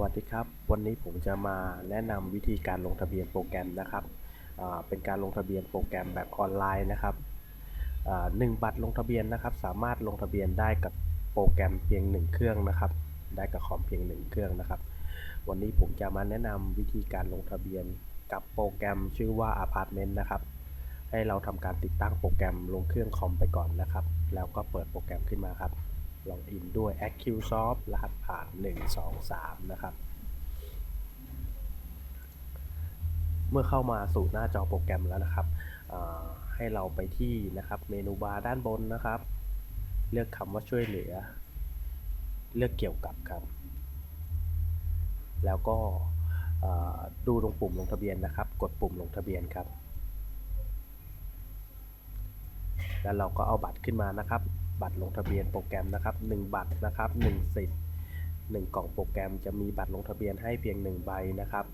วัสดีครับ วันนี้ผมจะมาแนะนำวิธีการลงทะเบียนโปรแกรมนะครับ เป็นการลงทะเบียนโปรแกรมแบบออนไลน์นะครับหนึ่งบัตรลงทะเบียนนะครับ สามารถลงทะเบียนได้กับโปรแกรมเพียงหนึ่งเครื่องนะครับ ได้กับคอมเพียงหนึ่งเครื่องนะครับ วันนี้ผมจะมาแนะนำวิธีการลงทะเบียนกับโปรแกรมชื่อว่า Apartment นะครับ ให้เราทำการติดตั้งโปรแกรมลงเครื่องคอมไปก่อนนะครับ แล้วก็เปิดโปรแกรมขึ้นมาครับ ลองอินด้วย AccuSoft รหัสผ่าน 1 2 3 นะครับ เมื่อเข้ามาสู่หน้าจอโปรแกรมแล้วนะครับ ให้เราไปที่นะครับเมนูบาร์ด้านบนนะครับ เลือกคำว่าช่วยเหลือ เลือกเกี่ยวกับครับ แล้วก็ดูตรงปุ่มลงทะเบียนนะครับ กดปุ่มลงทะเบียนครับ แล้วเราก็เอาบัตรขึ้นมานะครับ บัตรลงทะเบียนโปรแกรมนะครับ 1 บัตรนะครับ1สิทธิ์1กล่องโปรแกรมจะมีบัตรลงทะเบียนให้เพียง 1 ใบนะครับ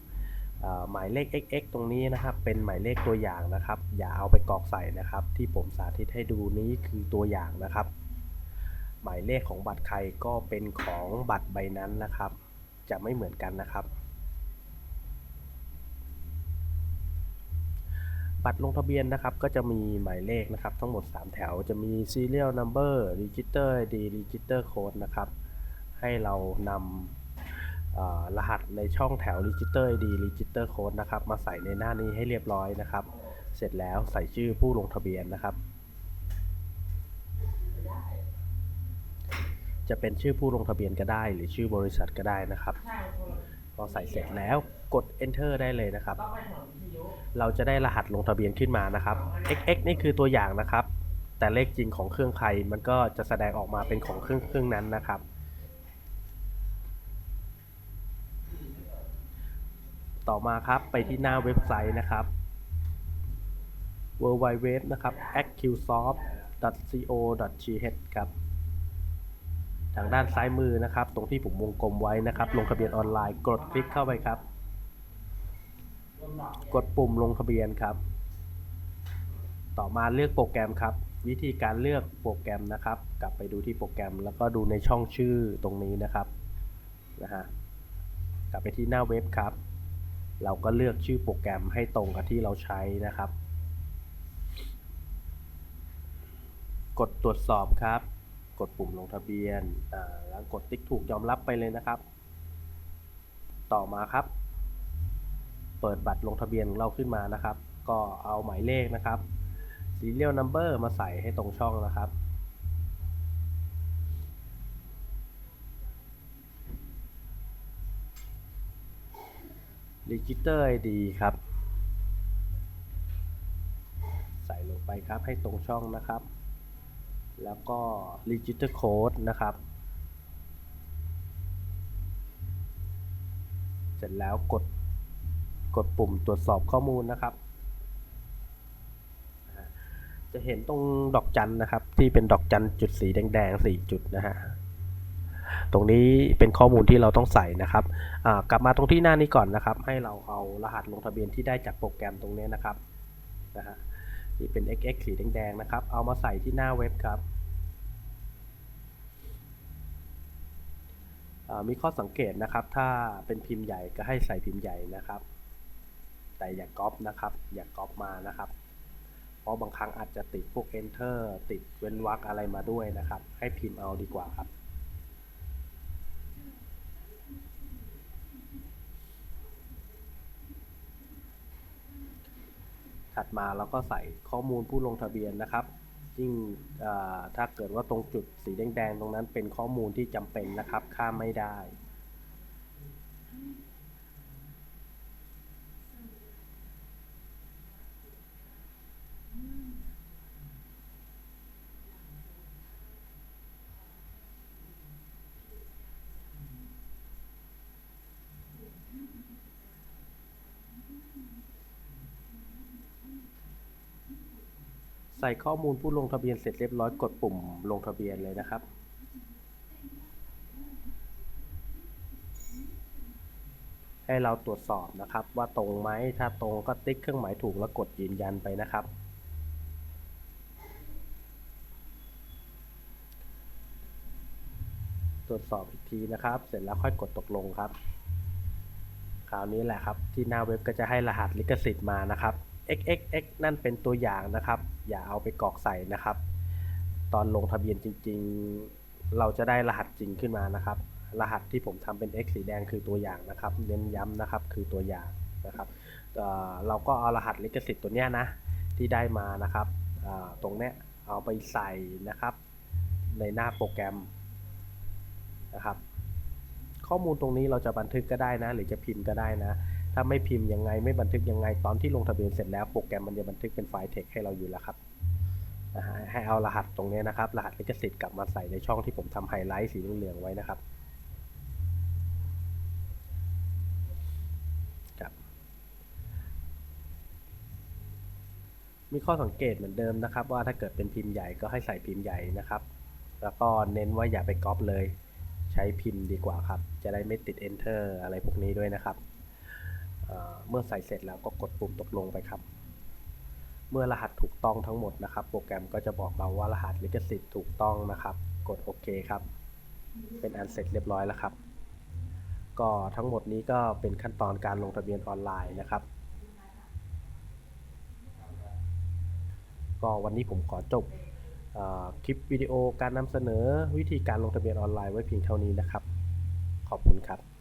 หมายเลข XX ตรงนี้นะครับ เป็นหมายเลขตัวอย่างนะครับ อย่าเอาไปกรอกใส่นะครับ ที่ผมสาธิตให้ดูนี้คือตัวอย่างนะครับ หมายเลขของบัตรใครก็เป็นของบัตรใบนั้นนะครับ จะไม่เหมือนกันนะครับ บัตรลงทะเบียนนะครับก็จะมีหมายเลขนะครับทั้งหมด 3 แถวจะมี serial number register ID register code นะครับ ให้เรานำรหัสในช่องแถว register ID register code นะครับมาใส่ในหน้านี้ให้เรียบร้อยนะครับ เสร็จแล้วใส่ชื่อผู้ลงทะเบียนนะครับ จะเป็นชื่อผู้ลงทะเบียนก็ได้ หรือชื่อบริษัทก็ได้นะครับ พอใส่เสร็จแล้วกด enter ได้เลยนะครับ เราจะได้รหัสลงทะเบียนขึ้นมานะครับ xx นี่คือตัวอย่างนะครับ แต่เลขจริงของเครื่องใครมันก็จะแสดงออกมาเป็นของเครื่องเครื่องนั้นนะครับ ต่อมาครับไปที่หน้าเว็บไซต์นะครับ www นะครับ accusoft.co.th ครับทางด้านซ้ายมือนะครับ ตรงที่ผมวงกลมไว้นะครับ ลงทะเบียนออนไลน์กดคลิกเข้าไปครับ กดปุ่มลงทะเบียนครับ ต่อมาเลือกโปรแกรมครับ วิธีการเลือกโปรแกรมนะครับ กลับไปดูที่โปรแกรม แล้วก็ดูในช่องชื่อตรงนี้นะครับนะฮะกลับไปที่หน้าเว็บครับ เราก็เลือกชื่อโปรแกรมให้ตรงกับที่เราใช้นะครับ กดตรวจสอบครับ กดปุ่มลงทะเบียนแล้วกดติ๊กถูกยอมรับไปเลยนะครับ ต่อมาครับ เปิดบัตรลงทะเบียนของเราขึ้นมานะครับ ก็เอาหมายเลขนะครับ serial number มาใส่ให้ตรงช่องนะครับ register ID ครับ ใส่ลงไปครับให้ตรงช่องนะครับ แล้วก็ register code นะครับเสร็จแล้วกด กดปุ่มตรวจสอบข้อมูลนะครับ จะเห็นตรงดอกจันนะครับ ที่เป็นดอกจันจุดสีแดงๆสี่จุดนะฮะตรงนี้เป็นข้อมูลที่เราต้องใส่นะครับกลับมาตรงที่หน้านี้ก่อนนะครับ ให้เราเอารหัสลงทะเบียนที่ได้จากโปรแกรมตรงนี้นะครับนะฮะนี่เป็น xx สีแดงๆนะครับ เอามาใส่ที่หน้าเว็บครับมีข้อสังเกตนะครับ ถ้าเป็นพิมพ์ใหญ่ก็ให้ใส่พิมพ์ใหญ่นะครับ แต่อย่าก๊อปนะครับ อย่าก๊อปมานะครับ เพราะบางครั้งอาจจะติดพวก enter ติดเว้นวรรคอะไรมาด้วยนะครับ ให้พิมพ์เอาดีกว่าครับถัดมาเราก็ใส่ข้อมูลผู้ลงทะเบียนนะครับยิ่งถ้าเกิดว่าตรงจุดสีแดงๆตรงนั้นเป็นข้อมูลที่จำเป็นนะครับ ข้ามไม่ได้ ใส่ข้อมูลผู้ลงทะเบียนเสร็จเรียบร้อยกดปุ่มลงทะเบียนเลยนะครับ ให้เราตรวจสอบนะครับว่าตรงไหมถ้าตรงก็ติ๊กเครื่องหมายถูกแล้วกดยืนยันไปนะครับตรวจสอบอีกทีนะครับ เสร็จแล้วค่อยกดตกลงครับ คราวนี้แหละครับที่หน้าเว็บก็จะให้รหัสลิขสิทธิ์มานะครับ xxx นั่นเป็นตัวอย่างนะครับ อย่าเอาไปกรอกใส่นะครับ ตอนลงทะเบียนจริง ๆ เราจะได้รหัสจริงขึ้นมานะครับ รหัสที่ผมทำเป็น x สีแดงคือตัวอย่างนะครับเน้นย้ำนะครับคือตัวอย่างนะครับเเราก็เอารหัสลิขสิทธิ์ตัวเนี้ยนะที่ได้มานะครับตรงเนี้ยเอาไปใส่นะครับในหน้าโปรแกรมนะครับ ข้อมูลตรงนี้เราจะบันทึกก็ได้นะ หรือจะพิมพ์ก็ได้นะ ถ้าไม่พิมพ์ยังไงไม่บันทึกยังไง ตอนที่ลงทะเบียนเสร็จแล้วโปรแกรมมันจะบันทึกเป็นไฟล์ text ให้เราอยู่แล้วครับให้เอารหัสตรงนี้นะครับ รหัสลิขสิทธิ์กลับมาใส่ในช่องที่ผมทำไฮไลท์สีเหลืองไว้นะครับครับมีข้อสังเกตเหมือนเดิมนะครับ ว่าถ้าเกิดเป็นพิมพ์ใหญ่ก็ให้ใส่พิมพ์ใหญ่นะครับ แล้วก็เน้นว่าอย่าไปก๊อปเลย ใช้พิมพ์ดีกว่าครับ จะได้ไม่ติด enter อะไรพวกนี้ด้วยนะครับ เมื่อใส่เสร็จแล้วก็กดปุ่มตกลงไปครับ เมื่อรหัสถูกต้องทั้งหมดนะครับ โปรแกรมก็จะบอกเราว่ารหัสลิขสิทธิ์ถูกต้องนะครับ กดโอเคครับ เป็นอันเสร็จเรียบร้อยแล้วครับ ก็ทั้งหมดนี้ก็เป็นขั้นตอนการลงทะเบียนออนไลน์นะครับ ก็วันนี้ผมขอจบอคลิปวิดีโอการนำเสนอวิธีการลงทะเบียนออนไลน์ไว้เพียงเท่านี้นะครับ ขอบคุณครับ